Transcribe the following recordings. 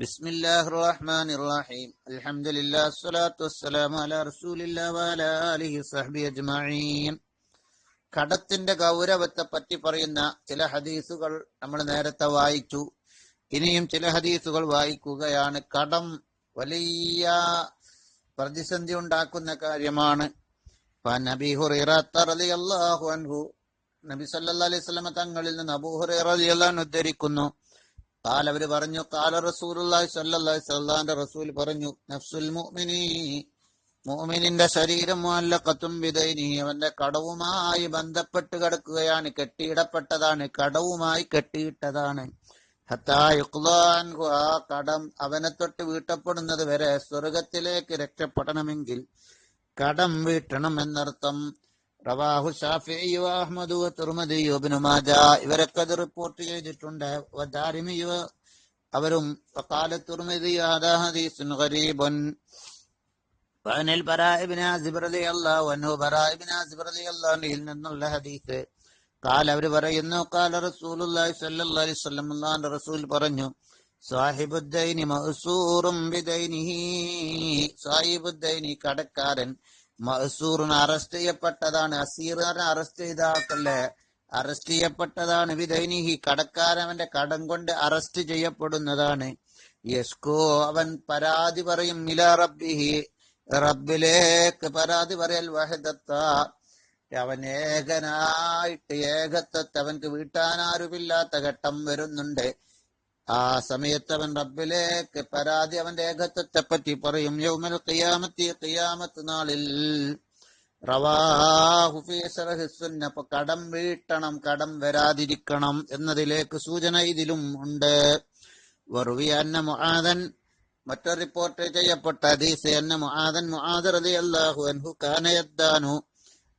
بسم الله الرحمن الرحيم الحمد لله الصلاة والسلام على رسول الله وعلى آله وصحبه أجمعين കടത്തിന്റെ ഗൗരവത്തെ പറ്റി പറയുന്ന ചില ഹദീസുകൾ നമ്മൾ നേരത്തെ വായിച്ചു ഇനിയും ചില ഹദീസുകൾ വായിക്കുകയാണ് കടം വലിയ പ്രതിസന്ധി ഉണ്ടാക്കുന്ന കാര്യമാണ് നബി ഹുറൈറു അൻഹു നബി സല്ലല്ലാഹു അലൈഹി വസല്ലമ തങ്ങളിൽ നിന്ന് അബൂ ഹുറൈറ റളിയല്ലാഹു അൻഹു ഉദ്ധരിക്കുന്നു കാൽ പറഞ്ഞു കാല സ്വല്ലാന്റെ റസൂൽ പറഞ്ഞു നഫ്സുൽ മുഅ്മിനി മുഅ്മിനിന്റെ ശരീരം കത്തും ബിദൈനി അവന്റെ കടവുമായി ബന്ധപ്പെട്ട് കിടക്കുകയാണ് കെട്ടിയിടപ്പെട്ടതാണ് കടവുമായി കെട്ടിയിട്ടതാണ്. ആ കടം അവനെ തൊട്ട് വീട്ടപ്പെടുന്നത് വരെ സ്വർഗത്തിലേക്ക് രക്ഷപ്പെടണമെങ്കിൽ കടം വീട്ടണം എന്നർത്ഥം. റവാഹു ഷാഫിഈ അഹ്മദു തുർമദി ഇബ്നു മാജ ഇവരൊക്കെ അത് റിപ്പോർട്ട് ചെയ്തിട്ടുണ്ട് വദാരിമി അവരും വഖാല തുർമദി ഹദാ ഹദീസുൻ ഗരീബുൻ وعن البراء بن عازب رضي الله عنه براء بن عازب رضي الله عنه നിന്നുള്ള ഹദീസ് قال അവർ പറയുന്നു قال رسول الله صلى الله عليه وسلم അല്ലാഹുവിന്റെ റസൂൽ പറഞ്ഞു സാഹിബുദ്ദൈനി മഅ്സൂറും ബിദൈനിഹി സാഹിബുദ്ദൈനി കടക്കാരൻ മഅ്സൂറിന് അറസ്റ്റ് ചെയ്യപ്പെട്ടതാണ്. അസീറിനെ അറസ്റ്റ് ചെയ്ത ആൾക്കല്ലേ അറസ്റ്റ് ചെയ്യപ്പെട്ടതാണ്. വിദൈനിഹി കടക്കാരവന്റെ കടം കൊണ്ട് അറസ്റ്റ് ചെയ്യപ്പെടുന്നതാണ്. യസ്കോ അവൻ പരാതി പറയും മില റബ്ബിഹി റബ്ബിലേക്ക് പരാതി പറയൽ വഹദത്ത. അവൻ ഏകനായിട്ട് ഏകത്വത്തെ അവൻക്ക് വീട്ടാനാരുമില്ലാത്ത ഘട്ടം വരുന്നുണ്ട്. ആ സമയത്ത് അവൻ റബ്ബിലേക്ക് പരാതി അവന്റെ ഏകത്വത്തെ പറ്റി പറയും യൗമൽ ഖിയാമത്തി ഖിയാമത്ത് നാളിൽ. കടം വീട്ടണം കടം വരാതിരിക്കണം എന്നതിലേക്ക് സൂചന ഇതിലും ഉണ്ട്. വറുവി മറ്റൊരു റിപ്പോർട്ട് ചെയ്യപ്പെട്ട ഹദീസ് അന്ന മുആദൻ മുആദ് റളിയല്ലാഹു അൻഹു കാന യദ്ദാനു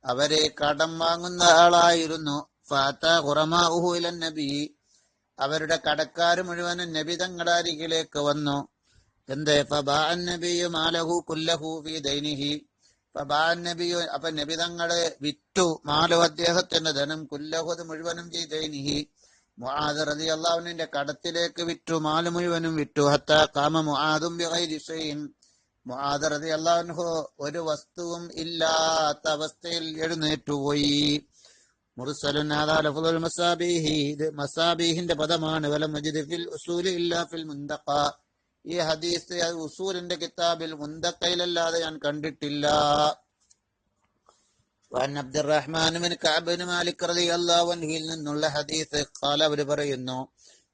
അവരെ കടം വാങ്ങുന്ന ആളായിരുന്നു. ഫാത്ത ഇലൻ നബി. അവരുടെ കടക്കാർ മുഴുവനും നബി തങ്ങളുടെ അരികിലേക്ക് വന്നു. നബിയു അപ്പൊ നബി തങ്ങളെ വിറ്റു മാലു അദ്ദേഹത്തിന്റെ ധനം കുല്ലഹു മുഴുവനും ചെയ്ത് ദൈനിഹി. റതി അള്ളാഹുവിന്റെ കടത്തിലേക്ക് വിറ്റു മാൽ മുഴുവനും വിറ്റു. ഹത്ത കാമ മുഹാദും മുഹാദ് റതി റളിയല്ലാഹു ഒരു വസ്തുവും ഇല്ലാത്ത അവസ്ഥയിൽ എഴുന്നേറ്റു ഇത് മസാബീഹിന്റെ പദമാണ് വലം മജിദ് ഫിൽ ഉസൂലി ഇല്ലാ ഫിൽ മുന്തഖ ഈ ഹദീസ് ഉസൂലിന്റെ കിതാബിൽ മുന്തഖയിലല്ലാതെ ഞാൻ കണ്ടിട്ടില്ല وعن عبد الرحمن بن كعب بن مالك رضي الله عنه നിന്നുള്ള ഹദീസ് قال അവർ പറയുന്നു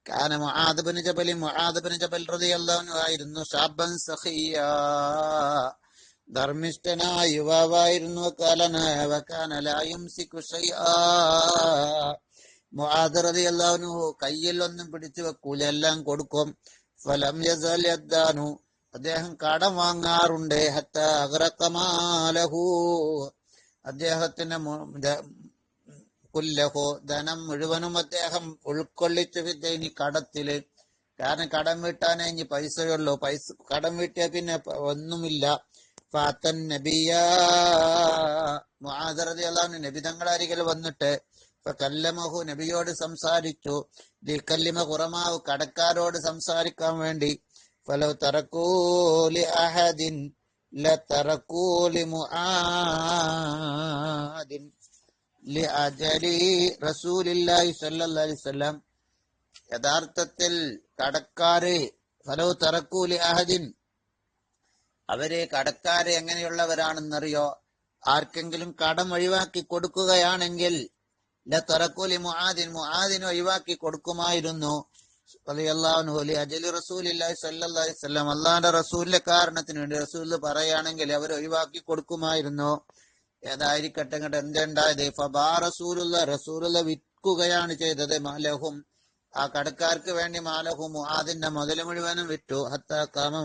كان معاذ بن جبل معاذ بن جبل رضي الله عنه ആയിരുന്നു ശാബൻ സഖിയ ധർമ്മിഷ്ഠനായ യുവാവായിരുന്നു കാലനായു കയ്യിൽ ഒന്നും പിടിച്ചു വെക്കൂല എല്ലാം കൊടുക്കും. ഫലം യസാലു അദ്ദേഹം കടം വാങ്ങാറുണ്ട്. ഹത്ത അദ്ദേഹത്തിന്റെ കുല്ലഹോ. ധനം മുഴുവനും അദ്ദേഹം ഉൾക്കൊള്ളിച്ചു വിദ്യ ഇനി കടത്തിൽ. കാരണം കടം വീട്ടാനേ ഇനി പൈസയുള്ളൂ. പൈസ കടം വീട്ടിയ പിന്നെ ഒന്നുമില്ല. അള്ളാഹു നബി തങ്ങളുടെ അരികിൽ വന്നിട്ട് കല്ലമഹു നബിയോട് സംസാരിച്ചു. ദിക്കല്ലിമ കുറമാവ് കടക്കാരോട് സംസാരിക്കാൻ വേണ്ടി. ഫലോ തറക്കൂലി അഹദിൻ മുആദിൻ. ലിഅജലി സല്ലല്ലാഹി അലൈഹി വസല്ലം. യഥാർത്ഥത്തിൽ കടക്കാര് ഫലോ തറക്കൂലി അഹദിൻ അവരെ കടക്കാരെ എങ്ങനെയുള്ളവരാണെന്നറിയോ? ആർക്കെങ്കിലും കടം ഒഴിവാക്കി കൊടുക്കുകയാണെങ്കിൽ ലത്തറക്കൂലി മുആദിൻ മുആദിന് ഒഴിവാക്കി കൊടുക്കുമായിരുന്നു. അജലി അള്ളാന്റെ റസൂലിന്റെ കാരണത്തിന് വേണ്ടി റസൂൽ പറയുകയാണെങ്കിൽ അവർ ഒഴിവാക്കി കൊടുക്കുമായിരുന്നു. ഏതായിരിക്കട്ടെ എന്തുണ്ടായത്? റസൂലുള്ള റസൂലുള്ള വിൽക്കുകയാണ് ചെയ്തത് മാലഹും. ആ കടക്കാർക്ക് വേണ്ടി മാലഹും മുഹാദിന്റെ മുതൽ മുഴുവനും വിറ്റു. ഹത്ത കാമ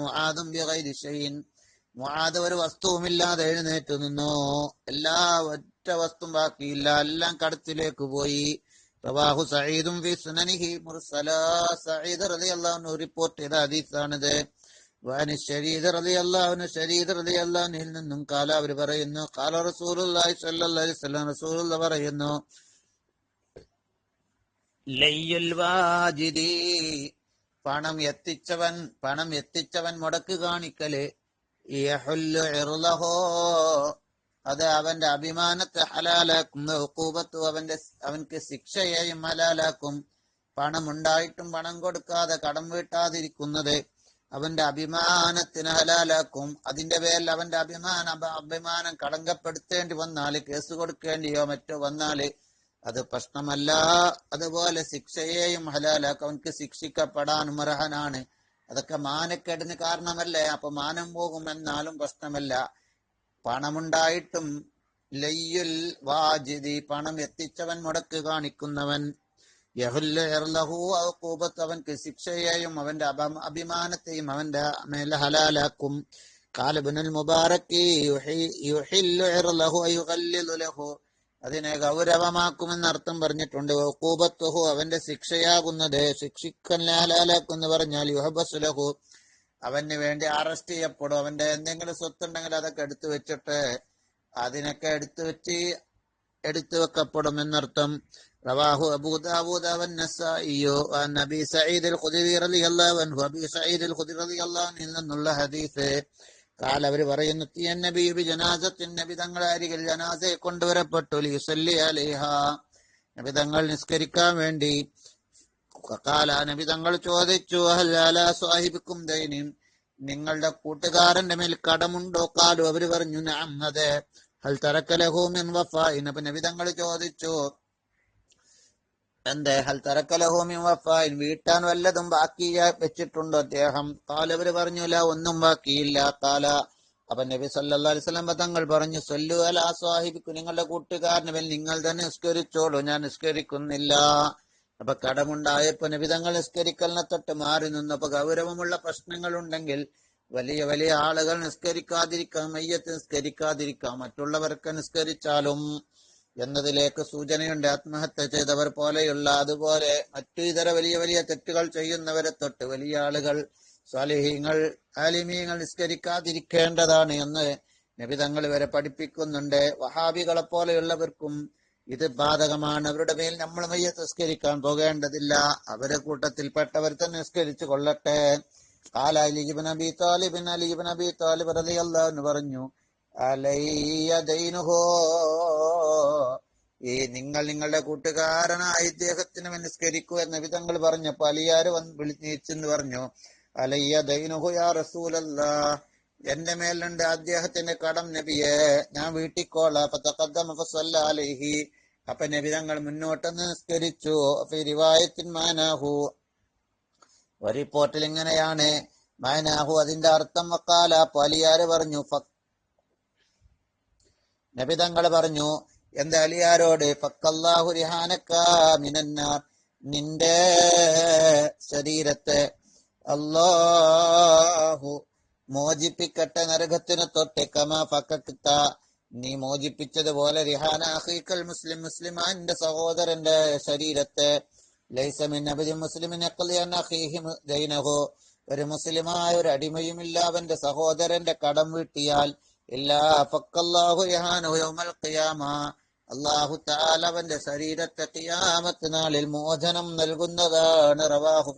മുആദ് ഒരു വസ്തുവുമില്ലാതെ എഴുന്നേറ്റ് നിന്നു. എല്ലാ ഒറ്റ വസ്തു ബാക്കിയില്ല. എല്ലാം കടത്തിലേക്ക് പോയി. പ്രവാഹു സഈദും ഫി സുനനിഹി മുർസല. സഈദ് റളിയല്ലാഹു റിപ്പോർട്ട് ചെയ്ത ഹദീസാണിത്. വാനി ശരീദ് റളിയല്ലാഹു ശരീദ് അള്ളാഹുനിൽ നിന്നും കാല അവർ പറയുന്നു. കാല റസൂലുള്ളാഹി സ്വല്ലല്ലാഹി അലൈഹി വസല്ലം റസൂലുള്ള പറയുന്നു. ലയ്യുൽ വാജിദി. പണം എത്തിച്ചവൻ പണം എത്തിച്ചവൻ മുടക്ക് കാണിക്കൽ. അത് അവന്റെ അഭിമാനത്തെ ഹലാലാക്കും ഉക്കൂബത്തു അവന്റെ അവൻക്ക് ശിക്ഷയെയും ഹലാലാക്കും. പണം ഉണ്ടായിട്ടും പണം കൊടുക്കാതെ കടം വീട്ടാതിരിക്കുന്നത് അവന്റെ അഭിമാനത്തിന് ഹലാലാക്കും. അതിന്റെ പേരിൽ അവന്റെ അഭിമാന അഭിമാനം കളങ്കപ്പെടുത്തേണ്ടി വന്നാൽ കേസ് കൊടുക്കേണ്ടിയോ മറ്റോ വന്നാൽ അത് പ്രശ്നമല്ല. അതുപോലെ ശിക്ഷയെയും ഹലാലാക്കും. അവൻക്ക് ശിക്ഷിക്കപ്പെടാൻ അർഹനാണ്. അതൊക്കെ മാനക്കേടിന് കാരണമല്ലേ? അപ്പൊ മാനം പോകും എന്നാലും പ്രശ്നമല്ല. പണമുണ്ടായിട്ടും ലയ്യുൽ വാജിദി പണം എത്തിച്ചവൻ മുടക്ക് കാണിക്കുന്നവൻ. യഹുല്ല ഇർലഹു ഔഖൂബത്ത് അവൻക്ക് ശിക്ഷയെയും അവന്റെ അഭിമാനത്തെയും അവന്റെ മേലെ ഹലാലാക്കും. കാലബിനുൽ മുബാറക്കി അതിനെ ഗൗരവമാക്കുമെന്നർത്ഥം പറഞ്ഞിട്ടുണ്ട്. ഊബത്തുഹു അവന്റെ ശിക്ഷയാകുന്നത് ശിക്ഷിക്കൻ ഹലാലാക്കുന്ന് പറഞ്ഞാൽ യുഹബസുലഹു അവന് വേണ്ടി അറസ്റ്റ് ചെയ്യപ്പെടും. അവന്റെ എന്തെങ്കിലും സ്വത്തുണ്ടെങ്കിൽ അതൊക്കെ എടുത്തു വെച്ചിട്ട് അതിനൊക്കെ എടുത്തു വെച്ച് എടുത്തു വെക്കപ്പെടും എന്നർത്ഥം. റവാഹു അബൂദാബൂദവൻ അവൻ നബി സയ്യിദ് അൽ ഖുദരി റളിയല്ലാഹു അൻഹു. അബി സയ്യിദ് അൽ ഖുദരി റളിയല്ലാഹു നിന്നുള്ള ഹദീസ്. കാല അവർ പറയുന്നു തിയൻ നബി ബി ജനാസത്തിൻ നബി തങ്ങളെ അരികിൽ ജനാസയെ കൊണ്ടുവരപ്പെട്ടു. ലിയുസല്ലി അലിഹ. നബി തങ്ങൾ നിസ്കരിക്കാൻ വേണ്ടി കാല നബി തങ്ങൾ ചോദിച്ചു സാഹിബിക്കും ദൈനിൻ നിങ്ങളുടെ കൂട്ടുകാരന്റെ മേൽ കടമുണ്ടോ? കാലു അവർ പറഞ്ഞു അതെ. ഹൽ തറക്കലഹൂമിൻ വഫ. ഇന്നപ്പൊ അപ്പൊ നബി തങ്ങൾ ചോദിച്ചു എന്തേ? ഹൽ തറക്കലഹു മിൻ വഫായിൻ വീട്ടാൻ വല്ലതും ബാക്കി വെച്ചിട്ടുണ്ടോ അദ്ദേഹം? കാലവര് പറഞ്ഞില്ല ഒന്നും ബാക്കിയില്ല. കാല അപ്പൊ നബി സല്ലല്ലാഹു അലൈഹി വസല്ലം തങ്ങൾ പറഞ്ഞു സൊല്ലു അല സ്വാഹിബിക്കു നിങ്ങളുടെ കൂട്ടുകാരന് നിങ്ങൾ തന്നെ നിസ്കരിച്ചോളൂ. ഞാൻ നിസ്കരിക്കുന്നില്ല. അപ്പൊ കടമുണ്ടായപ്പോ നബി തങ്ങൾ നിസ്കരിക്കലിനെ തൊട്ട് മാറി നിന്നു. അപ്പൊ ഗൗരവമുള്ള പ്രശ്നങ്ങൾ ഉണ്ടെങ്കിൽ വലിയ വലിയ ആളുകൾ നിസ്കരിക്കാതിരിക്കാം മയ്യത്ത് നിസ്കരിക്കാതിരിക്കാം. മറ്റുള്ളവർക്ക് നിസ്കരിച്ചാലും എന്നതിലേക്ക് സൂചനയുണ്ട്. ആത്മഹത്യ ചെയ്തവർ പോലെയുള്ള അതുപോലെ മറ്റു ഇതര വലിയ വലിയ തെറ്റുകൾ ചെയ്യുന്നവരെ തൊട്ട് വലിയ ആളുകൾ സ്വാലിഹീങ്ങൾ ആലിമീങ്ങൾ നിസ്കരിക്കാതിരിക്കേണ്ടതാണ് എന്ന് നബി തങ്ങൾ വരെ പഠിപ്പിക്കുന്നുണ്ട്. വഹാബികളെ പോലെയുള്ളവർക്കും ഇത് ബാധകമാണ്. അവരുടെ മേൽ നമ്മൾ മയ്യ നിസ്കരിക്കാൻ പോകേണ്ടതില്ല. അവരെ കൂട്ടത്തിൽപ്പെട്ടവർ തന്നെ നിസ്കരിച്ചു കൊള്ളട്ടെ. കാല അലിബിൻ അബി താലിബിൻ. അലിബിൻ അബി താലിബ് റളിയല്ലാഹു എന്ന് പറഞ്ഞു അലയ്യ ദൈനുഹോ. ഈ നിങ്ങൾ നിങ്ങളുടെ കൂട്ടുകാരനായ ഇദ്ദേഹത്തിന് മനസ്കരിക്കൂ എന്ന വിധങ്ങൾ വിധങ്ങൾ പറഞ്ഞപ്പോ അലിയാര് വിളിച്ചെന്ന് പറഞ്ഞു അലയ്യ ദൈനുഹു യാ റസൂലല്ല എന്റെ മേലുണ്ട് അദ്ദേഹത്തിന്റെ കടം നബിയെ. ഞാൻ വീട്ടിക്കോളാം. അപ്പൊ അലൈഹി. അപ്പൊ നബി തങ്ങൾ മുന്നോട്ട് നിസ്കരിച്ചു. അപ്പൊ റിവായത്തിൻ മാനാഹു. ഒരു റിപ്പോർട്ടിൽ ഇങ്ങനെയാണ്. മാനാഹു അതിന്റെ അർത്ഥം വക്കാല. അലിയാര് പറഞ്ഞു നബി തങ്ങൾ പറഞ്ഞു എന്റെ അലിയാരോട് മിനന്നാർ. നിന്റെ ശരീരത്തെ അല്ലാഹു മോചിപ്പിക്കട്ടെ നരകത്തിന് തൊട്ട്. കമാ ഫക്കത്ത നീ മോചിപ്പിച്ചതുപോലെ റിഹാന അഹീക്കൽ മുസ്ലിം മുസ്ലിമാന്റെ സഹോദരന്റെ ശരീരത്തെ. ലൈസമിൻ അബിദി മുസ്ലിമിനെ ഒരു മുസ്ലിമായ ഒരു അടിമയുമില്ല. അവന്റെ സഹോദരന്റെ കടം വീട്ടിയാൽ അള്ളാഹു താല അവന്റെ ശരീരത്തെ ഖിയാമത്ത് നാളിൽ മോചനം നൽകുന്നതാണ് റവാഹു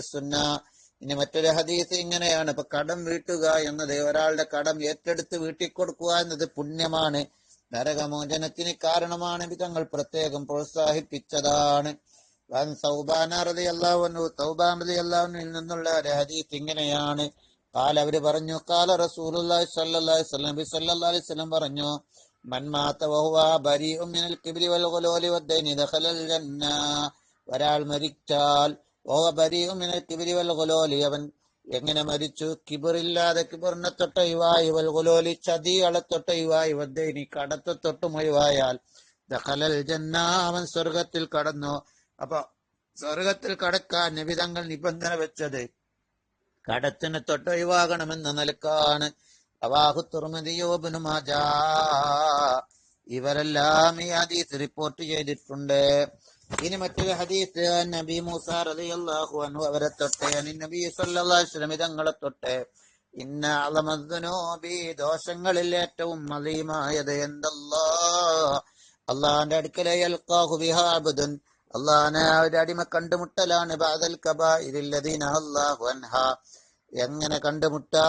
സുന്ന. ഇനി മറ്റൊരു ഹദീസ് ഇങ്ങനെയാണ്. ഇപ്പൊ കടം വീട്ടുക എന്നത് ഒരാളുടെ കടം ഏറ്റെടുത്ത് വീട്ടിക്കൊടുക്കുക എന്നത് പുണ്യമാണ്. നരകമോചനത്തിന് കാരണമാണ്. വിധങ്ങൾ പ്രത്യേകം പ്രോത്സാഹിപ്പിച്ചതാണ്. സൗബാന റളിയല്ലാഹു അൻഹു തൗബാൻ റളിയല്ലാഹു അൻഹുവിൽ നിന്നുള്ള ഒരു ഹദീസ് ഇങ്ങനെയാണ്. കാല അവർ പറഞ്ഞു കാല വസല്ലം നബി സല്ലല്ലാഹു അലൈഹി വസല്ലം പറഞ്ഞു ഒരാൾ മരിച്ചാൽ അവൻ എങ്ങനെ മരിച്ചു? കിബറില്ലാതെ കിബറിനെ തൊട്ട യുവായി വൽ ഗുലോലി ചതികളെ ഒഴിവായി വദ്ദൈനി കടത്തെ തൊട്ടും ഒഴിവായാൽ ദഖലൽ ജന്ന അവൻ സ്വർഗത്തിൽ കടന്നു. അപ്പൊ സ്വർഗത്തിൽ കടക്കാൻ നിബിതങ്ങൾ നിബന്ധന വെച്ചത് കടത്തിന് തൊട്ടൊഴിവാകണമെന്ന നിലക്കാണ്. അവാഹു തുറമതിയോബിനു മാജാ. ഇവരെല്ലാം ഈ ഹദീസ് റിപ്പോർട്ട് ചെയ്തിട്ടുണ്ട്. ഇനി മറ്റൊരു ഹദീസ് നബി മൂസ റളിയല്ലാഹു അൻഹു അവരെ തൊട്ട് നബി സല്ലല്ലാഹു അലൈഹി ഇന്ന അലമദ്നോബി ദോഷങ്ങളിൽ ഏറ്റവും അലീമായത് എന്തല്ലാ അള്ളാന്റെ അടുക്കലെ യൽഖാഹു ബിഹാ അബ്ദുൻ. അള്ളാഹനെ ഒരു അടിമ കണ്ടുമുട്ടലാണ്. ബാദൽ കബാഇരില്ലദീന അല്ലാഹു അൻഹ. എങ്ങനെ കണ്ടുമുട്ടാ?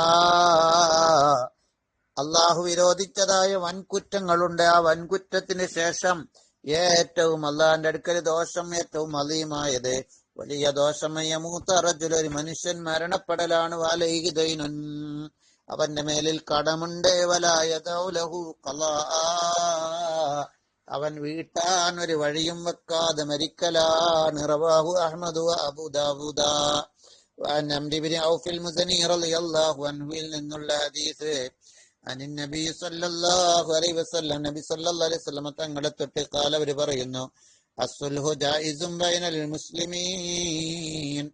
അള്ളാഹു വിരോധിച്ചതായ വൻകുറ്റങ്ങളുണ്ട്. ആ വൻകുറ്റത്തിന് ശേഷം ഏറ്റവും അള്ളാഹിന്റെ അടുക്കൽ ദോഷം ഏറ്റവും അലീമായത്. വലിയ ദോഷമയ മൂത്തറജുൽ ഒരു മനുഷ്യൻ മരണപ്പെടലാണ്. വാലൈഹിതൈനുൻ അവന്റെ മേലിൽ കടമുണ്ട്. വലായതൗലഹു ഖലാ. അവൻ വീട്ടാൻ ഒരു വഴിയും വെക്കാതെ മരിക്കലാണ്. റവാഹു അഹമ്മദ് അബുദാബുദ وعن عمرو بن عوف المزني رضي الله عنه നിന്നുള്ള ഹദീസ് عن النبي صلى الله عليه وسلم നബി സല്ലല്ലാഹു അലൈഹി വസല്ലം തങ്ങളെ തൊട്ട് കാല അവർ പറയുന്നു അസ്സുൽഹു ജായിസും ബൈനൽ മുസ്ലിമീൻ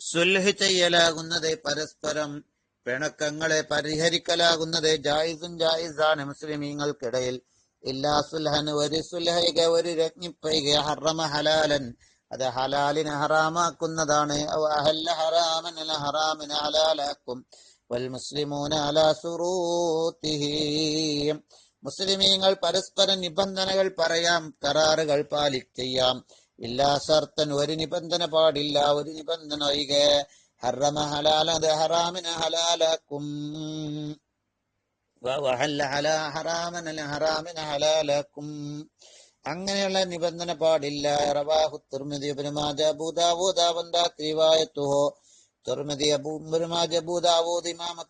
സുൽഹ് ചെയ്യലാകുന്നത് പരസ്പരം പിണക്കങ്ങളെ പരിഹരിക്കലാകുന്നത് ജായിസും ജായിസാണ് മുസ്ലിമീങ്ങൾക്കിടയിൽ ഇല്ലാ സുൽഹൻ ഒരു സുൽഹൈക ഒരു രജ്ഞിപ്പൈക ഹറമ ഹലാലൻ അത് ഹലാലിനെ ഹറാമാക്കുന്നതാണ്. അല ഹറാമിനെ ഹലാലാക്കും. വൽ മുസ്ലിമൂന അലാ മുസ്ലിമീങ്ങൾ പരസ്പരം നിബന്ധനകൾ പറയാം കരാറുകൾ പാലി ചെയ്യാം. ഇല്ലാ സർത്തൻ ഒരു നിബന്ധന പാടില്ല ഒരു നിബന്ധന ഒഴികെ. ഹറമ ഹലാല അത് ഹറാമിനെ ഹലാലാക്കും. ഹറാമിന് ഹറാമൻ അല ഹലാലാക്കും. അങ്ങനെയുള്ള നിബന്ധന പാടില്ല.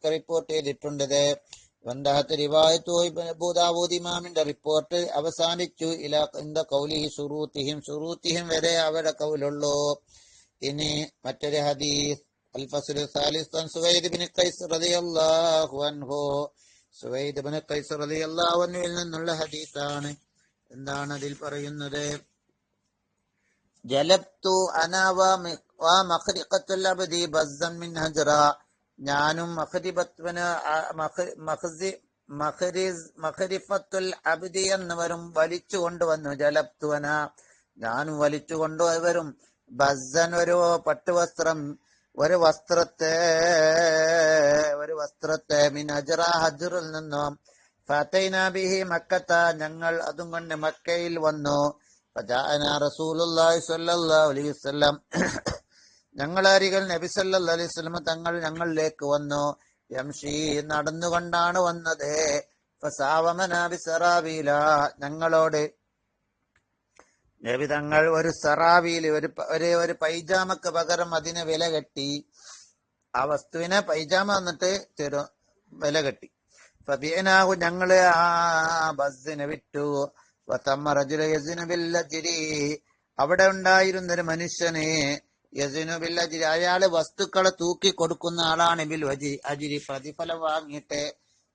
റിപ്പോർട്ട് ചെയ്തിട്ടുണ്ട് ഇമാമിന്റെ റിപ്പോർട്ട് അവസാനിച്ചു. ഇല സുറൂത്തിഹിം വരെ അവരുടെ കൗലുള്ളൂ. ഇനി മറ്റൊരു ഹദീസ് അൻഹുവിൽ നിന്നുള്ള ഹദീസാണ്. എന്താണ് അതിൽ പറയുന്നത്? ജലബ്തു ഹജ്റ. ഞാനും മഖരിഫത്തുൽ അബ്ദി എന്നിവരും വലിച്ചു കൊണ്ടുവന്നു. ജലബ്തുവന ഞാനും വലിച്ചു കൊണ്ടുവരും. ബസ്സൻ ഒരു പട്ടുവസ്ത്രം ഒരു വസ്ത്രത്തെ ഒരു വസ്ത്രത്തെ മിൻ ഹജറ ഹജറിൽ നിന്നും ഫതൈന ബിഹി മക്കത്ത ഞങ്ങൾ അതും കൊണ്ട് മക്കയിൽ വന്നു. ഞങ്ങൾ അരികൾ നബി സല്ലല്ലാഹു അലൈഹി വസല്ലം തങ്ങൾ ഞങ്ങളിലേക്ക് വന്നു. യംഷി നടന്നുകൊണ്ടാണ് വന്നത്. ഫസാവമന ബിസറാബീല ഞങ്ങളോട് നബി തങ്ങൾ ഒരു സറാവീല ഒരു ഒരു ഒരു പൈജാമക്ക് പകരം അതിനെ വില കെട്ടി. ആ വസ്തുവിനെ പൈജാമ എന്നിട്ട് തരും വില കെട്ടി. ഫബിയനാഹു ഞങ്ങൾ ആ ബസ്സിനെ വിട്ടു. അവിടെ ഉണ്ടായിരുന്ന ഒരു മനുഷ്യന് യസിനു ബില്ലജിരി. അയാൾ വസ്തുക്കളെ തൂക്കി കൊടുക്കുന്ന ആളാണ് ബിൽ വജി അജിരി. പ്രതിഫലം വാങ്ങിയിട്ട്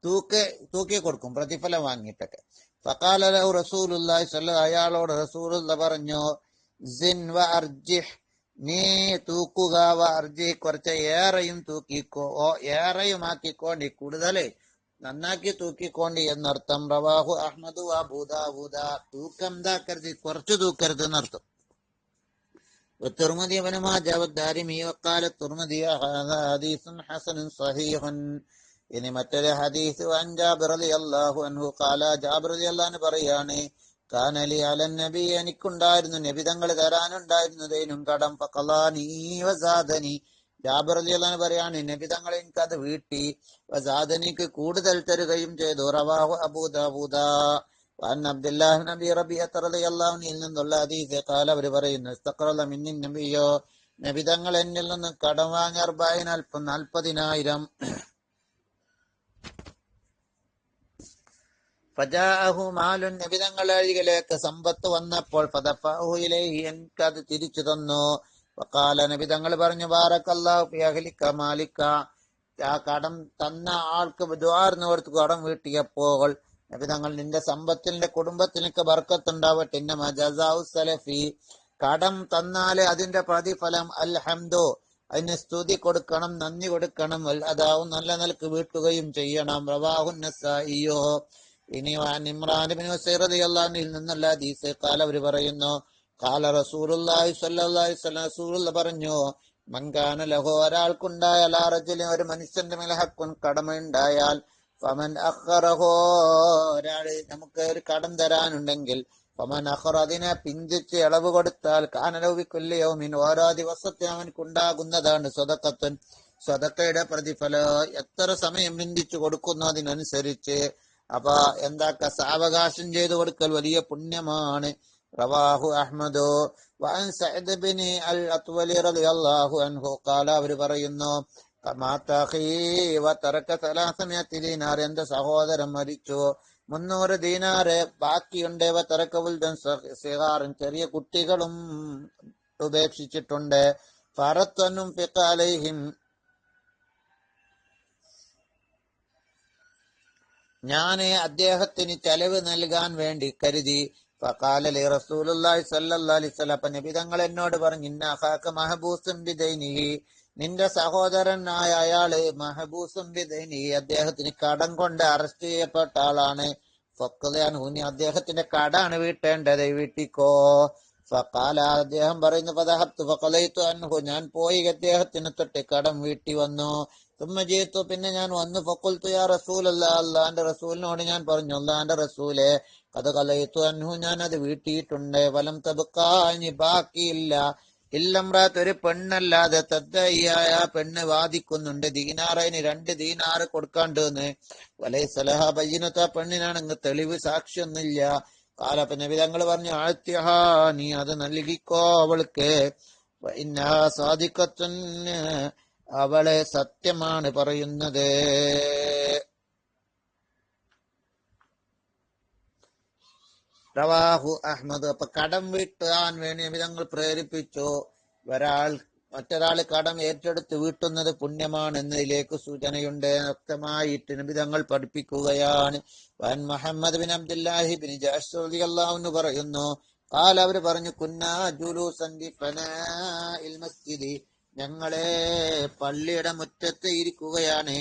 തൂക്കി തൂക്കി കൊടുക്കും പ്രതിഫലം വാങ്ങിയിട്ടൊക്കെ. ഫക്കാല റസൂലുള്ളാഹി സ്വല്ലല്ലാഹു അയാളോട് റസൂലുള്ള പറഞ്ഞു സിൻ വ അർജിഹ് നീ തൂക്കുക വ അർജി കുറച്ച് ഏറെയും തൂക്കിക്കോ ഓ ഏറെയും ആക്കിക്കോ നീ കൂടുതൽ നന്നാക്കി തൂക്കിക്കോണ്ടി എന്നർത്ഥം റവാഹു അഹ്മദ് വ അബൂദാവൂദ തൂക്കം എന്താക്കരുത് കുറച്ച് തൂക്കരുത് എന്നർത്ഥം والترمذي بن ماجه والدارمي وقال الترمذي هذا حديث حسن صحيح ഇനി മറ്റൊരു ഹദീസ് വൻ ജാബിർ റളിയല്ലാഹു അൻഹു ഖാല ജാബിർ റളിയല്ലാഹു അൻഹു പറയാണ് കാനലി അലൻ നബി എനിക്കുണ്ടായിരുന്നു നബി തങ്ങൾ തരാനുണ്ടായിരുന്നതേനും കടം ഫഖലാനി വസാദനി ജാബിർ റളിയല്ലാഹു അൻഹു പറയാണ് നബി തങ്ങൾ എനിക്കത് വീട്ടി വസാദനിക്ക് കൂടുതൽ തരുകയും ചെയ്തു റവാഹു അബൂ ദാവൂദ وعن عبد الله بن ابي ربيعه رضي الله عنه നിന്നുള്ള ഹദീസ് قال അവർ പറയുന്നു ഇസ്തഖറല മിന്നിൻ നബിയോ നബി തങ്ങൾ എന്നിൽ നിന്ന് കടം വാങ്ങി അർബായിൻ അല്പം നാൽപ്പതിനായിരം ഫജാഅഹു മാലുൻ നബി തങ്ങളുടെ അരികിലേക്ക് സമ്പത്ത് വന്നപ്പോൾ ഫദഫഅഹു ഇലൈഹി എനിക്കത് തിരിച്ചു തന്നു വഖാല നബി തങ്ങൾ പറഞ്ഞു ബാറക്കല്ലാഹു മാലിക്ക അഹ്ലിക മാലിക ആ കടം തന്ന ആൾക്ക് ദ്വാർന്നവർക്ക് കടം വീട്ടിയപ്പോൾ നബി തങ്ങൾ നിന്റെ സമ്പത്തിൽ നിന്റെ കുടുംബത്തിനൊക്കെ ബർക്കത്തുണ്ടാവട്ടെ. ഇന്ന മജസാവു സലഫി. കടം തന്നാൽ അതിന്റെ പ്രതിഫലം അൽഹംദു. അതിന് സ്തുതി കൊടുക്കണം നന്ദി കൊടുക്കണം. അതാവും നല്ല നിലയ്ക്ക് വീട്ടുകയും ചെയ്യണം. റവാഹു നസായിയോ ഇനി ഇമ്രാൻ ബിൻ റളിയല്ലാഹു അൻഹുവിൽ നിന്നുള്ള ഹദീസ് കാല പറയുന്നു കാല റസൂലുള്ളാഹി സ്വല്ലല്ലാഹു റസൂലുള്ള പറഞ്ഞു മങ്കാന ലഹോ ഒരാൾക്കുണ്ടായാൽ ആ റജുലിന് ഒരു മനുഷ്യന്റെ മേലെ ഹക്കുൻ കടമയുണ്ടായാൽ ഫമൻ അഹ്റഹോ ഒരാൾ നമുക്ക് ഒരു കടം തരാനുണ്ടെങ്കിൽ പമൻ അഹർ അതിനെ പിഞ്ചിച്ച് ഇളവ് കൊടുത്താൽ കാനലവിക്കൊല്ലയോമിൻ ഓരോ ദിവസത്തെ അവനക്കുണ്ടാകുന്നതാണ് സ്വതക്കത്തൻ. സ്വതക്കയുടെ പ്രതിഫല എത്ര സമയം പിന്തിച്ചു കൊടുക്കുന്നതിനനുസരിച്ച് അപ്പൊ എന്താക്ക സാവകാശം ചെയ്തു കൊടുക്കൽ വലിയ പുണ്യമാണ്. റവാഹു അഹ്മദോ. വഅൻ സഅദ് അൽ അത്വലി റളിയല്ലാഹു അൻഹു. ഖാല അവർ പറയുന്നു ദീനാർ. എന്റെ സഹോദരൻ മരിച്ചു. മുന്നൂറ് ദീനാറ് ബാക്കിയുണ്ട്. ദൻ സിഗാറും ചെറിയ കുട്ടികളും ഉപേക്ഷിച്ചിട്ടുണ്ട്. ഫറത്തനും ഫിഖാലൈഹിം ഞാൻ അദ്ദേഹത്തിന് ചെലവ് നൽകാൻ വേണ്ടി കരുതി. എന്നോട് പറഞ്ഞു ഇന്ന അഖാക മഹബൂസും നിന്റെ സഹോദരനായ അയാൾ മഹബൂസും അദ്ദേഹത്തിന് കടം കൊണ്ട് അറസ്റ്റ് ചെയ്യപ്പെട്ട ആളാണ്. ഫക്കലയാൻ ഹൂനി അദ്ദേഹത്തിന്റെ കടാണ് വീട്ടേണ്ടത്. വീട്ടിക്കോ? ഫക്കാല അദ്ദേഹം പറയുന്നു പദഹത്ത് ഫക്കലയിത്തു അൻഹു. ഞാൻ പോയി അദ്ദേഹത്തിന് തൊട്ട് കടം വീട്ടി വന്നു. തുമ്മ ചെയ്തു പിന്നെ ഞാൻ വന്നു. ഫക്കുൽത്തു യാ അല്ല അള്ളാന്റെ റസൂലിനോട് ഞാൻ പറഞ്ഞു അള്ളാന്റെ റസൂലെ കഥ കലയിത്തു അൻഹു ഞാൻ അത് വീട്ടിയിട്ടുണ്ട്. വലം തബുക്കാഞ്ഞ് ബാക്കിയില്ല. ഇല്ലമ്രാത്ത് ഒരു പെണ്ണല്ലാതെ തദ്ദയ്യായ പെണ്ണ് വാദിക്കുന്നുണ്ട്. ദീനാറിന് രണ്ട് ദീനാറ് കൊടുക്കാണ്ട് വലൈ സലഹ പെണ്ണിനാണ് പെണ്ണിനാണെങ്കിൽ തെളിവ് സാക്ഷിയൊന്നുമില്ല. കാലപ്പ വിധങ്ങൾ പറഞ്ഞു ആഴ്ത്തിയഹാ നീ അത് നൽകിക്കോ അവൾക്ക്. സാധിക്കത്തന്നെ സാധിക്കത്തന് അവളെ സത്യമാണ് പറയുന്നത്. റവാഹു അഹ്മദ്. അപ്പൊ കടം വീട്ടാൻ വേണ്ടി അമിതങ്ങൾ പ്രേരിപ്പിച്ചു. ഒരാൾ മറ്റൊരാൾ കടം ഏറ്റെടുത്ത് വീട്ടുന്നത് പുണ്യമാണ് എന്നതിലേക്ക് സൂചനയുണ്ട്. വ്യക്തമായിട്ട് നബിതങ്ങൾ പഠിപ്പിക്കുകയാണ്. വൻ മുഹമ്മദ് ബിൻ അബ്ദുല്ലാഹി ബിൻ ജാഷ് അള്ളാഹുന്ന് പറയുന്നു കാല അവർ പറഞ്ഞു കുന്നാ ഫനാഇൽ മസ്ജിദി. ഞങ്ങളെ പള്ളിയുടെ മുറ്റത്ത് ഇരിക്കുകയാണ്.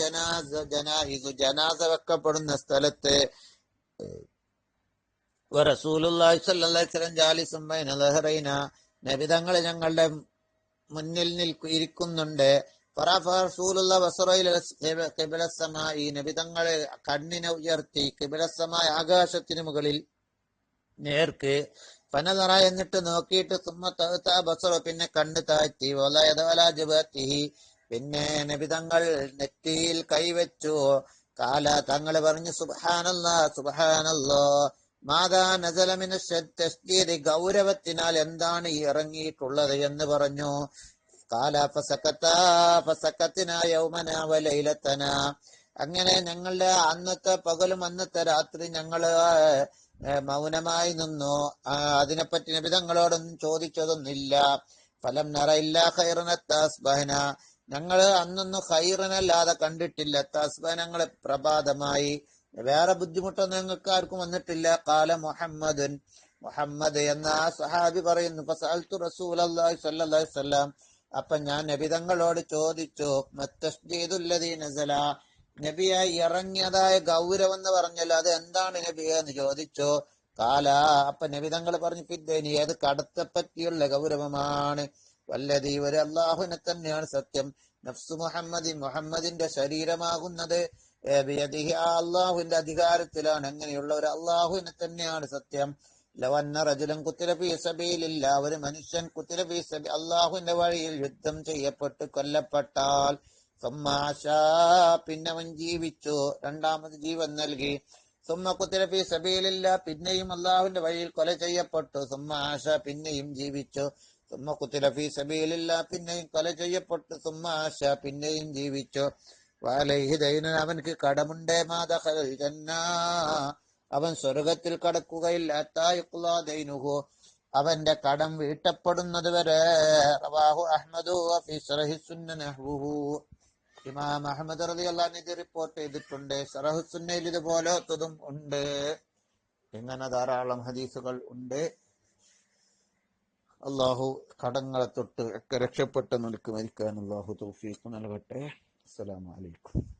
ജനാസ ജനാസ വെക്കപ്പെടുന്ന സ്ഥലത്ത് റസൂലുള്ളാഹി സ്വല്ലല്ലാഹി അലൈഹി വസല്ലം ജാലിസും ബൈന ദഹറൈന നബിതങ്ങൾ ഞങ്ങളുടെ മുന്നിൽ ഇരിക്കുന്നുണ്ട്. നബി നബിതങ്ങളെ കണ്ണിനെ ഉയർത്തി കിബിലസമായ ആകാശത്തിന് മുകളിൽ നേർക്ക് പനതറ എന്നിട്ട് നോക്കിയിട്ട് സുമ്മ തഴുത്ത ബസറ പിന്നെ കണ്ണ് താഴ്ത്തി. വലയതവലാജുബത്തിഹി പിന്നെ നബിതങ്ങൾ നെറ്റിയിൽ കൈവച്ചു. കാല തങ്ങൾ പറഞ്ഞു സുബാനല്ല സുബാനല്ലോ മാതാ നസലമിന് തസ്ജീദ് ഗൗരവത്തിനാൽ എന്താണ് ഇറങ്ങിയിട്ടുള്ളത് എന്ന് പറഞ്ഞു. കാല ഫസക്കത്ത ഫസക്കത്തിന യൗമന വലൈലത്തന അങ്ങനെ ഞങ്ങളുടെ അന്നത്തെ പകലും അന്നത്തെ രാത്രി ഞങ്ങൾ മൗനമായി നിന്നു. അതിനെപ്പറ്റി നബിതങ്ങളോടൊന്നും ചോദിച്ചതൊന്നില്ല ഫലം നിറയില്ല ഖൈറനത്താസ്ബഹന ഞങ്ങൾ അന്നൊന്നും ഖൈറനല്ലാതെ കണ്ടിട്ടില്ല. തസ്ബഹ ഞങ്ങൾ പ്രഭാതമായി വേറെ ബുദ്ധിമുട്ടൊന്നും ഞങ്ങൾക്ക് ആർക്കും വന്നിട്ടില്ല. കാല മുഹമ്മദുൻ മുഹമ്മദ് എന്ന ആ സഹാബി പറയുന്നു ഫസഅൽതു റസൂലല്ലാഹി അപ്പൊ ഞാൻ നബിതങ്ങളോട് ചോദിച്ചു മത്തസ്ജീദുല്ലദീ നസല? നബിയായി ഇറങ്ങിയതായ ഗൗരവം എന്ന് പറഞ്ഞല്ലോ അത് എന്താണ് നബിയെ എന്ന് ചോദിച്ചു. കാല അപ്പൊ നബിതങ്ങൾ പറഞ്ഞു ഫിദ്ദനി അത് കടത്തെ പറ്റിയുള്ള ഗൗരവമാണ്. വല്ലതി ഒരു അള്ളാഹുവിനെ തന്നെയാണ് സത്യം. നഫ്സു മുഹമ്മദി മുഹമ്മദിന്റെ ശരീരമാകുന്നത് അള്ളാഹുവിന്റെ അധികാരത്തിലാണ് അങ്ങനെയുള്ള ഒരു അള്ളാഹുവിനെ തന്നെയാണ് സത്യം. ലവന്ന റജുലൻ കുത്തിരഫി സബീലില്ല ഒരു മനുഷ്യൻ കുത്തിരഫി സബി അള്ളാഹുവിന്റെ വഴിയിൽ യുദ്ധം ചെയ്യപ്പെട്ട് കൊല്ലപ്പെട്ടാൽ പിന്നവൻ ജീവിച്ചു. രണ്ടാമത് ജീവൻ നൽകി. സുമ്മ കുത്തിരഫി സബീലില്ല പിന്നെയും അള്ളാഹുവിന്റെ വഴിയിൽ കൊല ചെയ്യപ്പെട്ടു. സുമ്മ ആശ പിന്നെയും ജീവിച്ചു. സുമ്മ കുത്തിലഫി സബീലില്ല പിന്നെയും കൊല ചെയ്യപ്പെട്ടു. സുമ്മ ആശ പിന്നെയും ജീവിച്ചു. അവൻക്ക് കടമുണ്ടേ മാതഖൽ ജന്ന. അവൻ സ്വർഗത്തിൽ കടക്കുകയില്ല. അത്തായുക്കുലാദൈനുഹു അവന്റെ കടം വീട്ടപ്പെടുന്നത് വരെ. ഇമാം അഹമ്മദ് റളിയല്ലാഹു ഇത് റിപ്പോർട്ട് ചെയ്തിട്ടുണ്ട്. സറഹുസുന്നയിൽ ഇതുപോലത്തതും ഉണ്ട്. ഇങ്ങനെ ധാരാളം ഹദീസുകൾ ഉണ്ട്. അള്ളാഹു കടങ്ങളെ തൊട്ട് ഒക്കെ രക്ഷപ്പെട്ട് നിൽക്കുമായിരിക്കാൻ അള്ളാഹു തൗഫീഖ് നൽകട്ടെ. السلام عليكم.